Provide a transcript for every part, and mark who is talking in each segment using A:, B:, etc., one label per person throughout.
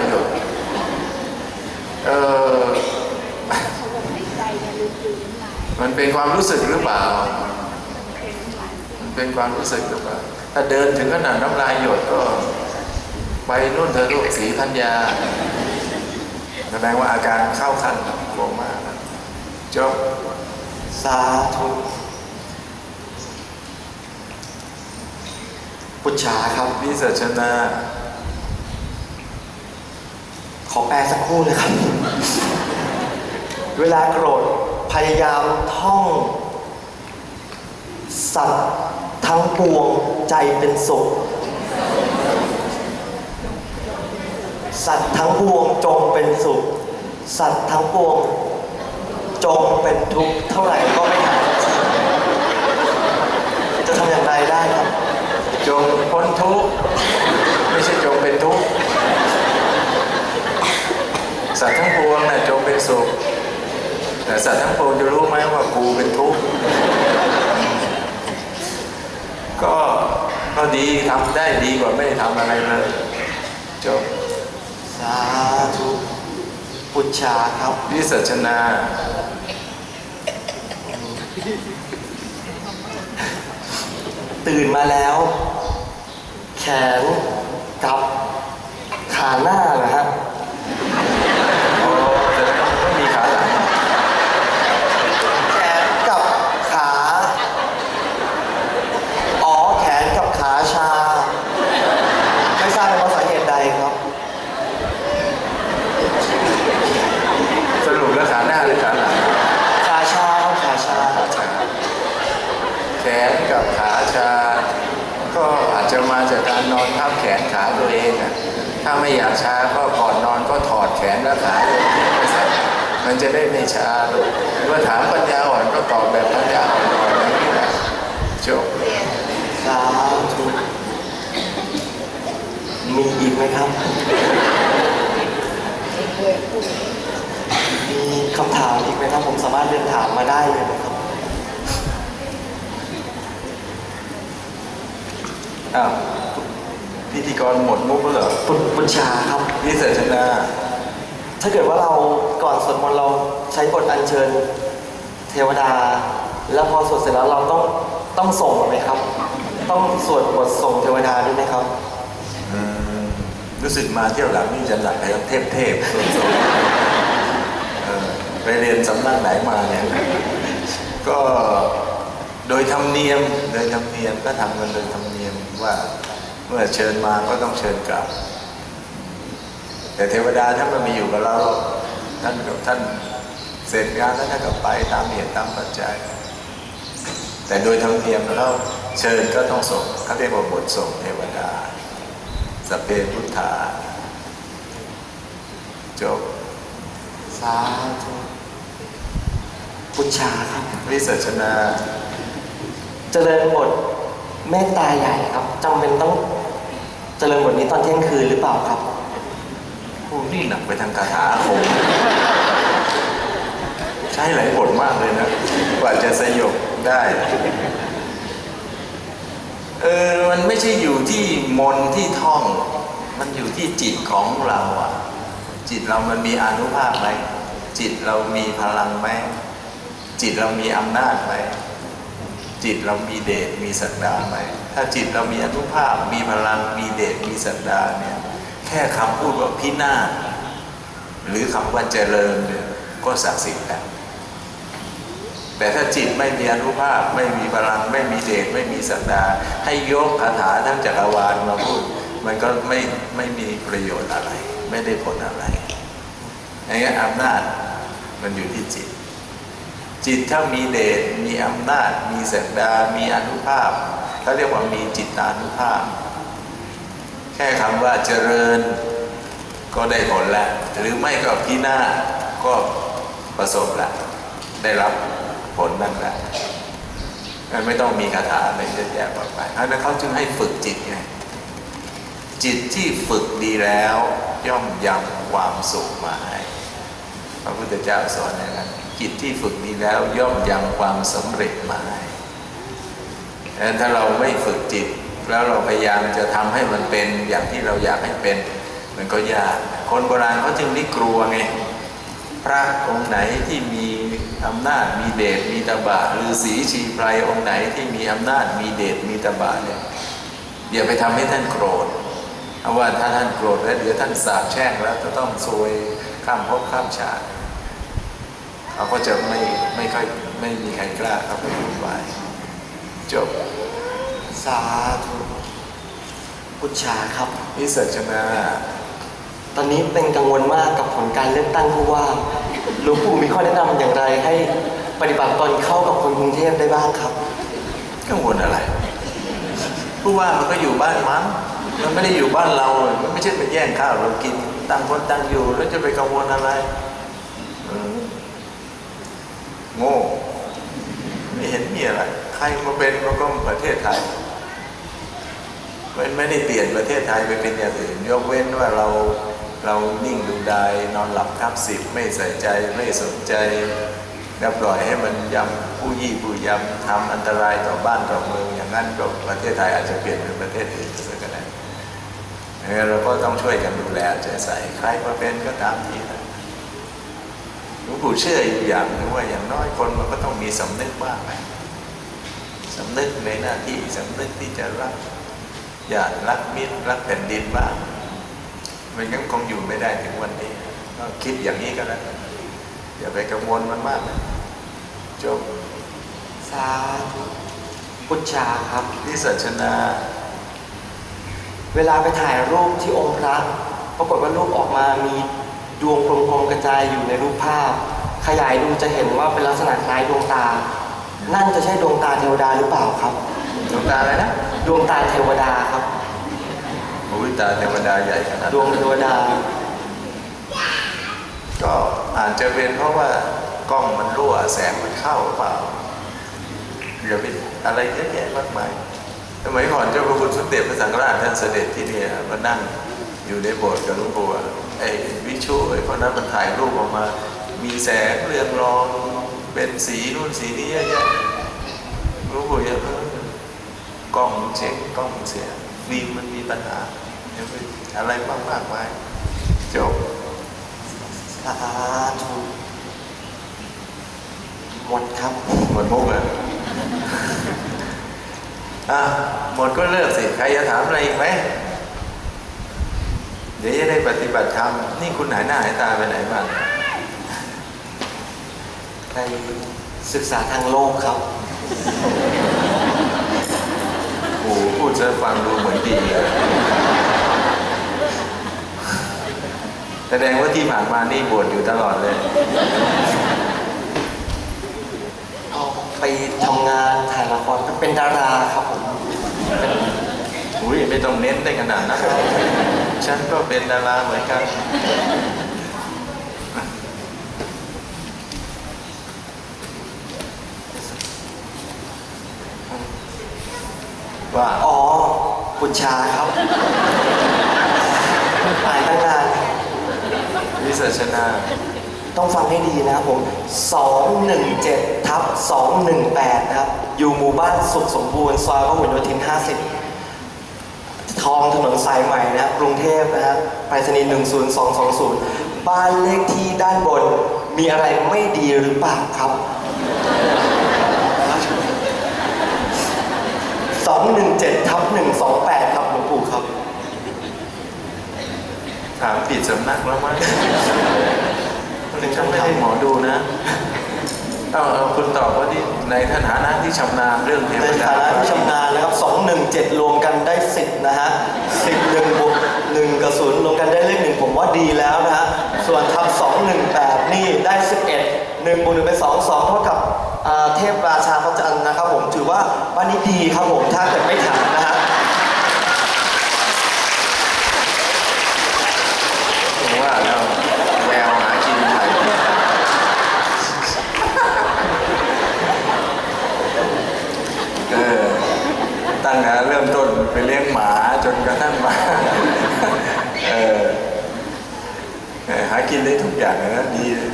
A: ายหยเออมันเป็นความรู้สึกหรือเปล่ามันเป็นความรู้สึกหรือเปล่า ถ้าเดินถึงขนาดน้ำลายหยดก็ ไปนู่นเธอลูกสีธัญญาแสดงว่าอาการเข้าขั้นโคม่าแล้วจบ
B: สาธุปุจฉาครับ
A: วิสัชนา
B: ขอแปลสักครู่นะครับ เวลาโกรธพยายามท่อง สัตว์ทั้งปวงใจเป็นสุข สัตว์ทั้งปวงจงเป็นสุข สัตว์ทั้งปวงจงเป็นทุกข์เท่าไหร่ก็ไม่หายจะทำอย่างไรได้ครับ
A: จงพ้นทุกข์ไม่ใช่จงเป็นทุกข์ สัตว์ทั้งปวงน่ะจงเป็นสุขแต่สัตว์ทั้งปวงจะรู้ไหมว่ากูเป็นทุกข์ก็ก็ดีทำได้ดีกว่าไม่ทำอะไรเลยจบ
B: สาธุปุจฉาครับ
A: วิสัชนา
B: ตื่นมาแล้ว แขนกับขาหน้านะฮะ
A: โอ้แสดงว่าต้องมีขาหลัง
B: แขนกับขา อ๋อ แขนกับขาชา ไม่ทราบเป็นเพราะสาเหตุใดครับ
A: สรุปแล้วขาหน้าหรือขาหลัง
B: ขาชาครับขาชา
A: ขาชาแขนกับขาชา ก็อาจจะมาจากการนอนทับแขนขาตัวเองอะถ้า ไม่อยากช้าก็ก่อนนอนก็ถอดแขนและขาตัวเองไปใส่มันจะได้ไม่ช้าลูกเมื่อถามปัญญาอ่อนก็ตอบแบบปัญญาอ่อนๆอย่างนี้แหละจบ
B: สาธุมีอีกไหมครับ มีคำถามอีกไหมครับผมสามารถเรียนถามมาได้เลยนะครับ
A: อ้าว พิธีกรหมดมุกแล้วเหรอ
B: ปุปุญชาครับ
A: วิเศษนา
B: ถ้าเกิดว่าเราก่อนสวดมนต์เราใช้บทอัญเชิญเทวดา แล้วพอสวดเสร็จแล้วเราต้องต้องส่งไหมครับ ต้องสวดบทส่งเทวดาด้วยไหมครับ
A: อืมรู้สึกมาเที่ยวหลังนี่จะหลักไปเทพเทพๆส่วนๆเออไปเรียนสำนักไหนมาเนี่ย ก็โดยธรรมเนียมโดยธรรมเนียมก็ทำกันโดยธรรมเนียมว่า เมื่อเชิญมาก็ต้องเชิญกลับ แต่เทวดาท่านไมาอยู่กับเราหรอกท่านกับท่านเสร็จงานแล้วท่านก็ไปตามเหตุตามปัจจัย แต่โดยธรรมเนียมแล้วเชิญก็ต้องส่งเขาเรียกว่าบทส่งเทวดาสพเพพุทธาจบ
B: สาธุปุญชาครับ
A: วิสัชนา
B: เจริญบทเมตตาใหญ่ครับจำเป็นต้อง เจริญบทนี้ตอนเที่ยงคืนหรือเปล่าครับ
A: โอ้นี่หนักไปทางคาถาอาคม ใช้หลายบทมากเลยนะ กว่าจะสยบได้ เออ มันไม่ใช่อยู่ที่มนที่ท่อง มันอยู่ที่จิตของเราอะจิตเรามันมีอนุภาพไหม จิตเรามีพลังไหม จิตเรามีอำนาจไหม จิตเรามีเดช มีสักดาไหม ถ้าจิตเรามีอนุภาพ มีพลัง มีเดช มีสักดาเนี่ย แค่คำพูดว่าพินาศหรือคำว่าเจริญเนี่ยก็ศักดิ์สิทธิ์แล้วแต่ถ้าจิตไม่มีอนุภาพ ไม่มีพลัง ไม่มีเดช ไม่มีสักดา ให้ยกคาถาทั้งจักรวาลมาพูด มันก็ไม่ไม่มีประโยชน์อะไร ไม่ได้ผลอะไรอย่างนี้นอำนาจมันอยู่ที่จิต จิตถ้ามีเดช มีอำนาจ มีสักดา มีอนุภาพ เขาเรียกว่ามีจิตตานุภาพ แค่คำว่าเจริญก็ได้ผลแล้ว หรือไม่ก็พินาศก็ประสบแล้วได้รับผลนั่นแหละไม่ต้องมีคาถาอะไรเยอะแยะมากมายอันนั้นเขาจึงให้ฝึกจิตไงจิตที่ฝึกดีแล้ว ย่อมยังความสุขมาให้พระพุทธเจ้าสอนอย่างนั้นจิตที่ฝึกดีแล้วย่อมยังความสำเร็จมาให้ ถ้าเราไม่ฝึกจิต แล้วเราพยายามจะทำให้มันเป็นอย่างที่เราอยากให้เป็น มันก็ยาก คนโบราณเขาจึงได้กลัวไงพระองค์ไหนที่มีอำนาจมีเดชมีตบะหรือสีชีไพรองค์ไหนที่มีอำนาจมีเดชมีตบะเนี่ยอย่าไปทำให้ท่านโกรธเพราะว่าถ้าท่านโกรธแล้วเดี๋ยวท่านสาบแช่งแล้วจะต้องซวยข้ามภพข้ามชาติเขาก็จะไม่ไม่ค่อยไม่มีใครกล้าเข้าไปวุ่นวาย จบ
B: สาธุพุทธาครับ
A: นิสัชนา
B: ตอนนี้เป็นกังวลมากกับผลการเลือกตั้งผู้ว่าหลวงปู่มีข้อแนะนำอย่างไรให้ปฏิบัติตนเข้ากับคนกรุงเทพได้บ้างครับ
A: กังวลอะไร ผู้ว่ามันก็อยู่บ้านมันมันไม่ได้อยู่บ้านเรา มันไม่ใช่ไปแย่งข้าวเรากินต่างคนต่างอยู่ แล้วจะไปกังวลอะไรเออโง่ ไม่เห็นมีอะไรใครมาเป็นมันก็ประเทศไทย มันไม่ได้เปลี่ยนประเทศไทยไปเป็นอย่างอื่น ยกเว้นว่าเราเรานิ่งดูดายนอนหลับทับสิบไม่ใส่ใจไม่สนใจแล้วปล่อยให้มันยำผู้ยี่ผู้ยำทำอันตรายต่อบ้านต่อเมืองอย่างนั้นก็ประเทศไทยอาจจะเปลี่ยนเป็นประเทศอื่นซะก็ได้เออเราก็ต้องช่วยกันดูแลใจใส่ใครมาเป็นก็ตามทีนะหลวงปู่เชื่ออยู่อย่างหนึงว่าอย่างน้อยคนมันก็ต้องมีสำนึกบ้างนะ สำนึกในหน้าที่สำนึกที่จะรักอย่ารักมิตรรักแผ่นดินบ้างมันยังคงอยู่ไม่ได้ถึงวันนี้ก็คิดอย่างนี้ก็แล้วกันอย่าไปกังวลมันมากนะจบ
B: สาธุพุทธาครับ
A: ที่สัชนา
B: เวลาไปถ่ายรูปที่องค์พระปรากฏว่ารูปออกมามีดวงกลมๆกระจายอยู่ในรูปภาพ ขยายดูจะเห็นว่าเป็นลักษณะคล้ายดวงตา นั่นจะใช่ดวงตาเทวดาหรือเปล่าครับ
A: ดวงตาอะไรนะ
B: ดวงตาเทวดาครับ
A: โอ้ยตาเทวดาใหญ่ขนาด
B: ดวงเทวดา
A: ก็อาจจะเป็นเพราะว่ากล้องมันรั่วแสงมันเข้าหรือเปล่าอย่าไปอะไรเยอะแยะมากมายสมัยก่อนเจ้าพระคุณสมเด็จพระสังฆราชท่านเสด็จที่เนี่ยมานั่งอยู่ในโบสถ์กับหลวงปู่อะไอ้วิชูไอ้คนนั้นมันถ่ายรูปออกมา มีแสงเรืองรอง เป็นสีนู่นสีนี้เยอะแยะหลวงปู่เยอะกล้องเช็คกล้องเสียฟิล์มมันมีปัญหาอย่าไปอะไรมากมากมายจบ
B: สาธุหมดครับ
A: หมดมุกเลยอะหมดก็เลิกสิ ใครจะถามอะไรอีกไหมเดี๋ยวจะได้ปฏิบัติธรรม นี่คุณหายหน้าหายตาไปไหนบ้าง
B: ไปศึกษาทางโลกครับ
A: โอ้โหพูดจะฟังดูเหมือนดีเลยแสดงว่าที่ผ่านมานี่บวชอยู่ตลอดเลย
B: เอาไปทำงานถ่ายละครเป็นดาราครับผม
A: อุ้ยไม่ต้องเน้นได้ขนาดนั้นฉันก็เป็นดาราเหมือนกัน ว่า
B: อ๋อ คุณชาครับอ่านตั้งนาน
A: วิสัชนา
B: ต้องฟังให้ดีนะครับผม 217 ทับ 218 นะครับ อยู่หมู่บ้านสุขสมบูรณ์ ซอยพหลโยธิน 50 ทองถนนสายใหม่นะครับกรุงเทพนะครับไปรษณีย์10220 บ้านเลขที่ด้านบน มีอะไรไม่ดีหรือเปล่าครับ 217ทับ128 ครับหลวงปู่ครับ
A: ถามผิดสำนักแล้วมั้งฉันไม่ได้หมอดูนะเอาเอาคุณตอบว่าที่ในฐานะที่ชำนาญเรื่องเทว
B: ใน
A: ดา
B: ฐานะที่ชำนาญนะครับ 217 รวมกันได้ 10 นะฮะ10 1บวก1กับ0รวมกันได้เลขหนึ่งผมว่าดีแล้วนะฮะ ส่วนทับ218 นี่ได้ 11 1บวก1เป็น 2 2 เท่ากับอ่าเทพราชาพระจันทร์นะครับผมถือว่าบ้านนี้ดีครับผมถ้าเกิดไม่ถามนะฮะ
A: ผมว่าแล้วแววหากินไทยเออตั้งแต่เริ่มต้นไปเลี้ยงหมาจนกระทั่งมา เออเออหา กินได้ทุกอย่างนะดีเลย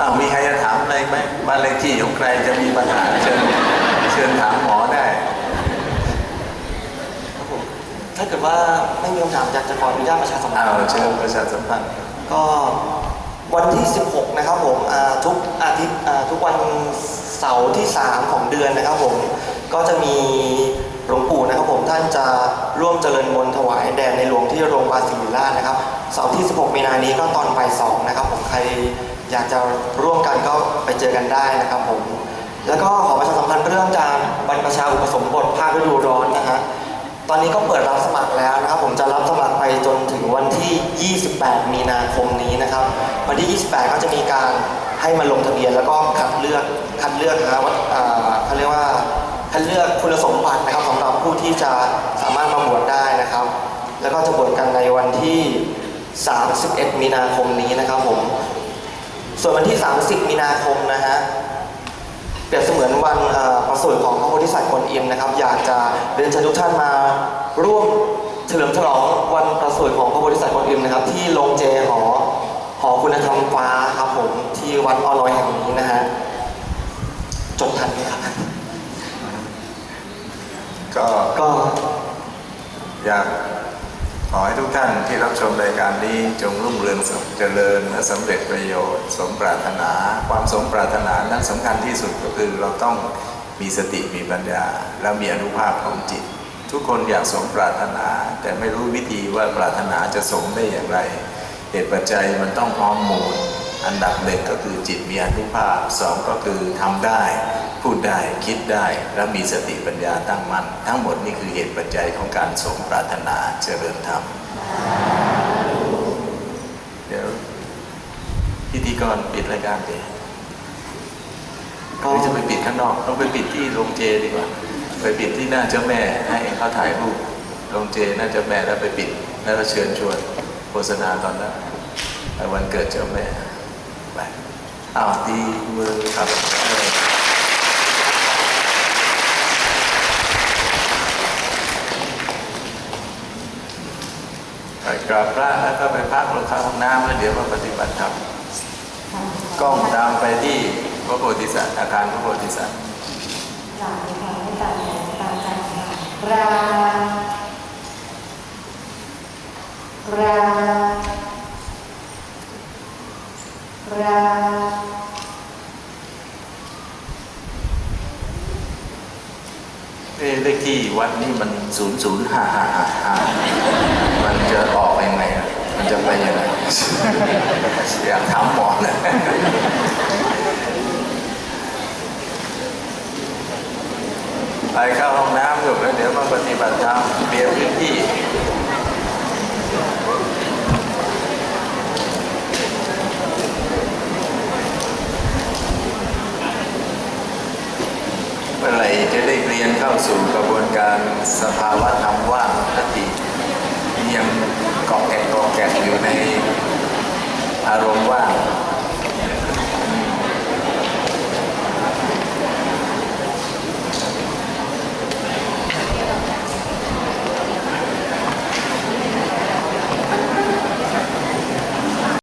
A: อ้าวมีใครจะถามอะไรไหมบ้านเลขที่ของใครจะมีปัญหาเชิญเชิญถามหมอได้
B: ถ้าเกิดว่าไม่มีคำถามอยากจะขออนุญาตประชาสัมพัน
A: เอา
B: ธ์
A: เชิญประชาสัมพันธ์
B: ก็วันที่ 16 นะครับผมอ่าทุกอาทิตย์อ่าทุกวันเสาร์ที่ 3 ของเดือนนะครับผมก็จะมีหลวงปู่นะครับผมท่านจะร่วมเจริญมนต์ถวายแด่ในหลวงที่โรงพยาบาลศิริราชนะครับ เสาร์ที่ 16 มีนานี้ก็ตอนบ่ายสองนะครับผมใครอยากจะร่วมกันก็ไปเจอกันได้นะครับผม แล้วก็ขอประชาสัมพันธ์เรื่องการบรรพชาอุปสมบทภาคฤดูร้อนนะฮะตอนนี้ก็เปิดรับสมัครแล้วนะครับผมจะรับสมัครไปจนถึงวันที่ 28 มีนาคมนี้นะครับ วันที่ 28 ก็จะมีการให้มาลงทะเบียนแล้วก็คัดเลือกคัดเลือกนะว่าอ่าเขาเรียกว่าคัดเลือกคุณสมบัตินะครับสำหรับผู้ที่จะสามารถมาบวชได้นะครับ แล้วก็จะบวชกันในวันที่ 31 มีนาคมนี้นะครับผม ส่วนวันที่ 30 มีนาคมนะฮะเปรียบเสมือนวันเอ่อประสูติของพระโพธิสัตว์กวนอิมนะครับ อยากจะเรียนเชิญทุกท่านมาร่วมเฉลิมฉลองวันประสูติของพระโพธิสัตว์กวนอิมนะครับ ที่โรงเจหอหอคุณธรรมฟ้าครับผมที่วัดอ้อน้อยแห่งนี้นะฮะจดทันไหมครับ
A: ก็
B: ก็
A: อยาก ขอให้ทุกท่านที่รับชมรายการนี้จงรุ่งเรืองสุขเจริญและสำเร็จประโยชน์ สมปรารถนา ความสมปรารถนานั้นสำคัญที่สุดก็คือเราต้องมีสติมีปัญญา และมีอนุภาพของจิต ทุกคนอยากสมปรารถนา แต่ไม่รู้วิธีว่าปรารถนาจะสมได้อย่างไรเหตุปัจจัยมันต้องพร้อมมูลอันดับหนึ่งก็คือจิตมีอนุภาพสองก็คือทำได้ พูดได้คิดได้และมีสติปัญญาตั้งมั่นทั้งหมดนี่คือเหตุปัจจัยของการสมปรารถนาเจริญธรรมเดี๋ยวพิธีกรปิดรายการเดี๋ยวห
B: ก็
A: รือจะไปปิดข้างนอกต้องไปปิดที่โรงเจดีกว่า ไปปิดที่หน้าเจ้าแม่ให้เขาถ่ายรูปโรงเจหน้าเจ้าแม่แล้วไปปิดแล้วก็เชิญชวนโฆษณาตอนนั้นไปวันเกิดเจ้าแม่ไปอ้าวตีมือครับเออไป กราบพระแล้วก็ไปพักลงเข้าห้องน้ำแล้วเดี๋ยวมาปฏิบัติธรรมกล้องตามไปที่พระโพธิสัตว์อาคารพระโพธิสัตว์
C: หลังค่ะไม่ตามแผนตามใจค่ะรารารา
A: เอ๊ะเลขที่วัดนี่มันศูนย์ศูนย์ห้าห้าห้ามันจะออก มันจะไปยังไงอยากถามหมอนะไปเข้าห้องน้ำอยู่แล้วเดี๋ยวมาปฏิบัติธรรมเปลี่ยนพื้นที่เมื่อไหร่จะได้เรียนเข้าสู่กระบวนการสภาวะธรรมว่างสติยัง กาะแกะเกาะแกะอยู่ในอารมณ์ว่าง